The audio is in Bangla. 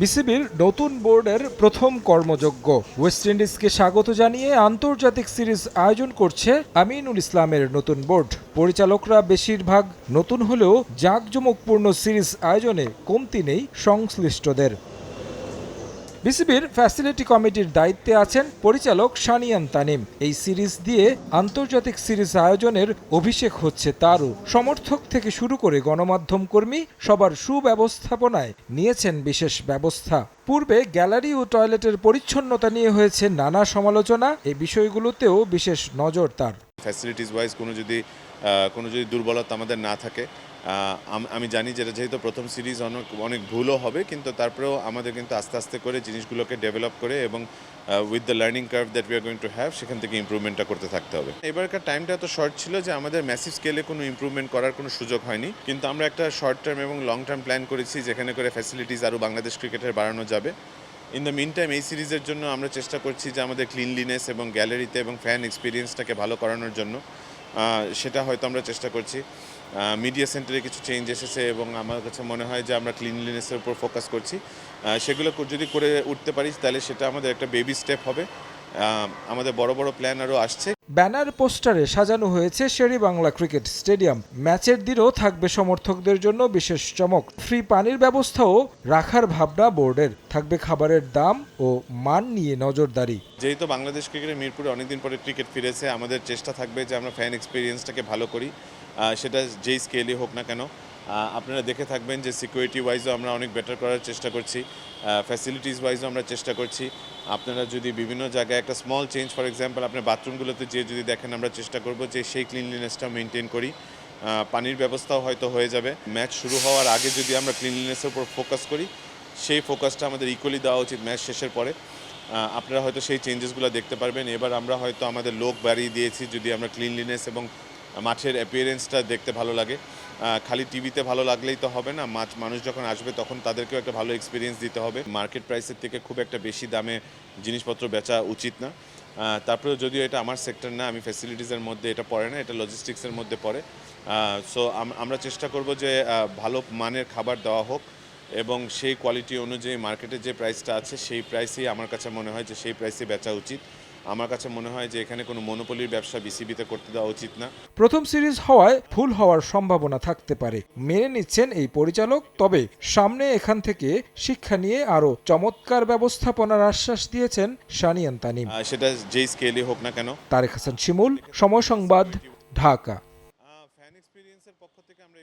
বিসিবির নতুন বোর্ডের প্রথম কর্মযজ্ঞ। ওয়েস্ট ইন্ডিজকে স্বাগত জানিয়ে আন্তর্জাতিক সিরিজ আয়োজন করছে আমিনুল ইসলামের নতুন বোর্ড। পরিচালকরা বেশিরভাগ নতুন হলেও জাঁকজমকপূর্ণ সিরিজ আয়োজনে কমতি নেই সংশ্লিষ্টদের। বিসিবির ফ্যাসিলিটি কমিটির দায়িত্বে আছেন পরিচালক শানিয়ান তানিম। এই সিরিজ দিয়ে আন্তর্জাতিক সিরিজ আয়োজনের অভিষেক হচ্ছে তারও। সমর্থক থেকে শুরু করে গণমাধ্যম কর্মী সবার সুব্যবস্থাপনায় নিয়েছেন বিশেষ ব্যবস্থা। পূর্বে গ্যালারি ও টয়লেটের পরিচ্ছন্নতা নিয়ে হয়েছে নানা সমালোচনা এই বিষয়গুলোতেও বিশেষ নজর তার। ফ্যাসিলিটিস ওয়াইজ কোনো যদি কোনো যদি দুর্বলতা আমাদের না থাকে আম- জানি যেটা যেহেতু প্রথম সিরিজ, অনেক অনেক ভুলও হবে, কিন্তু তারপরেও আমাদের কিন্তু আস্তে আস্তে করে জিনিসগুলোকে ডেভেলপ করে এবং with the learning curve that we are going to have সেখান থেকে ইম্প্রুভমেন্টটা করতে থাকতে হবে। এবারকার টাইমটা এত শর্ট ছিল যে আমাদের ম্যাসিভ স্কেলে কোনো ইম্প্রুভমেন্ট করার কোনো সুযোগ হয়নি। কিন্তু আমরা একটা শর্ট টার্ম এবং লং টার্ম প্ল্যান করেছি, যেখানে করে ফ্যাসিলিটিস আরও বাংলাদেশ ক্রিকেটের বাড়ানো যাবে। ইন দ্য মিন টাইম এই সিরিজের জন্য আমরা চেষ্টা করছি যে আমাদের ক্লিনলিনেস এবং গ্যালারিতে এবং ফ্যান এক্সপিরিয়েন্সটাকে ভালো করানোর জন্য সেটা হয়তো আমরা চেষ্টা করছি। মিডিয়া সেন্টারে কিছু চেঞ্জ এসেছে এবং আমার কাছে মনে হয় যে আমরা ক্লিনলিনেসের উপর ফোকাস করছি। সেগুলো যদি করে উঠতে পারি তাহলে সেটা আমাদের একটা বেবি স্টেপ হবে। আমাদের বড় বড় প্ল্যান আরও আসছে। ব্যানার পোস্টারে সাজানো হয়েছে শেরি বাংলা ক্রিকেট স্টেডিয়াম। ম্যাচের দিনও থাকবে সমর্থকদের জন্য বিশেষ চমক। ফ্রি পানির ব্যবস্থাও রাখার ভাবনা বোর্ডের। থাকবে খাবারের দাম ও মান নিয়ে নজরদারি। যেহেতু বাংলাদেশ ক্রিকেটের মিরপুরে অনেকদিন পরে ক্রিকেট ফিরেছে আমাদের চেষ্টা থাকবে যে আমরা ফ্যান এক্সপিরিয়েন্সটাকে ভালো করি। সেটা যেই স্কেলই হোক না কেন। আপনারা দেখে থাকবেন যে সিকিউরিটি ওয়াইজও আমরা অনেক বেটার করার চেষ্টা করছি ফ্যাসিলিটিস ওয়াইজও আমরা চেষ্টা করছি। আপনারা যদি বিভিন্ন জায়গায় একটা স্মল চেঞ্জ ফর এক্সাম্পল আপনার বাথরুমগুলোতে যে যদি দেখেন, আমরা চেষ্টা করব যে সেই ক্লিনলিনেসটা মেনটেন করি। পানির ব্যবস্থাও হয়তো হয়ে যাবে। ম্যাচ শুরু হওয়ার আগে যদি আমরা ক্লিনলিনেসের উপর ফোকাস করি, সেই ফোকাসটা আমাদের ইকুয়ালি দেওয়া উচিত ম্যাচ শেষের পরে। আপনারা হয়তো সেই চেঞ্জেসগুলো দেখতে পারবেন। এবার আমরা হয়তো আমাদের লোক বাড়িয়ে দিয়েছি, যদি আমরা ক্লিনলিনেস এবং মাঠের অ্যাপিয়ারেন্সটা দেখতে ভালো লাগে। খালি টিভিতে ভালো লাগলেই তো হবে না। মাছ মানুষ যখন আসবে তখন তাদেরকেও একটা ভালো এক্সপিরিয়েন্স দিতে হবে। মার্কেট প্রাইসের থেকে খুব একটা বেশি দামে জিনিসপত্র বেচা উচিত না। আহ, তারপরেও যদিও এটা আমার সেক্টর না আমি ফ্যাসিলিটিসের মধ্যে এটা পড়ে না এটা লজিস্টিক্সের মধ্যে পড়ে। সো আমরা চেষ্টা করব যে ভালো মানের খাবার দেওয়া হোক এবং সেই কোয়ালিটি অনুযায়ী মার্কেটে যে প্রাইসটা আছে সেই প্রাইসেই আমার কাছে মনে হয় যে সেই প্রাইসে বেচা উচিত। আমার কাছে মনে হয় যে এখানে কোনো মনোপলির ব্যবসা বিসিবিতে করতে দেওয়া উচিত না। প্রথম সিরিজ হওয়ায় ভুল হওয়ার সম্ভাবনা থাকতে পারে। মেনে নিচ্ছেন এই পরিচালক তবে সামনে এখান থেকে শিক্ষা নিয়ে আরও চমৎকার ব্যবস্থাপনার আশ্বাস দিয়েছেন সানিয়ান তানিম। সেটা যেই স্কেলই হোক না কেন। তারেক হাসান শিমুল সময় সংবাদ ঢাকা। ফ্যান এক্সপিরিয়েন্সের পক্ষ থেকে আমরা